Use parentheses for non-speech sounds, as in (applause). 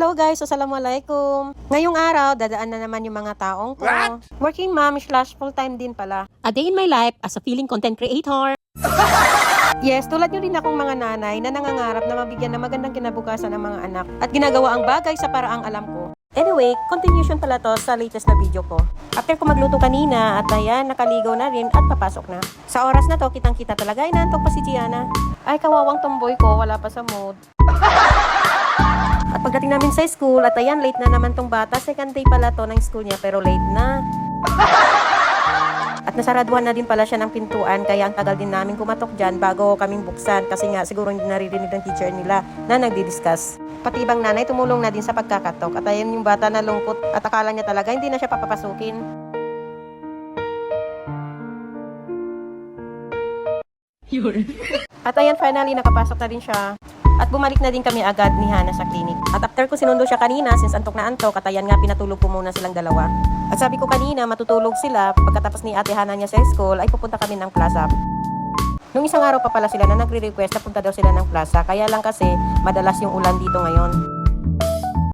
Hello guys, Assalamualaikum. Ngayong araw, dadaan na naman yung mga taong ko. Working mom slash full-time din pala. A day in my life as a feeling content creator. (laughs) Yes, tulad nyo rin akong mga nanay na nangangarap na mabigyan ng magandang kinabukasan ng mga anak at ginagawa ang bagay sa paraang alam ko. Anyway, continuation pala to sa latest na video ko. After ko magluto kanina at ayan, nakaligaw na rin at papasok na. Sa oras na to, kitang-kita talaga, inaantok pa si Gianna. Ay, kawawang tomboy ko, wala pa sa mood. (laughs) At pagdating namin sa school, at ayan, late na naman tong bata. Second day pala to ng school niya, pero late na. (laughs) At nasaraduhan na din pala siya ng pintuan, kaya ang tagal din namin kumatok dyan bago kaming buksan kasi nga siguro hindi naririnig ng teacher nila na nagdi-discuss. Pati ibang nanay tumulong na din sa pagkakatok at ayan yung bata na lungkot at akala niya talaga hindi na siya papapasukin. At ayan, finally, nakapasok na din siya. At bumalik na din kami agad ni Hana sa clinic. At after ko sinundo siya kanina, since antok na antok, at ayan nga, pinatulog ko muna silang dalawa. At sabi ko kanina, matutulog sila. Pagkatapos ni ate Hana niya sa school, ay pupunta kami ng plaza. Nung isang araw pa pala sila na nagre-request na punta daw sila ng plaza, kaya lang kasi madalas yung ulan dito ngayon.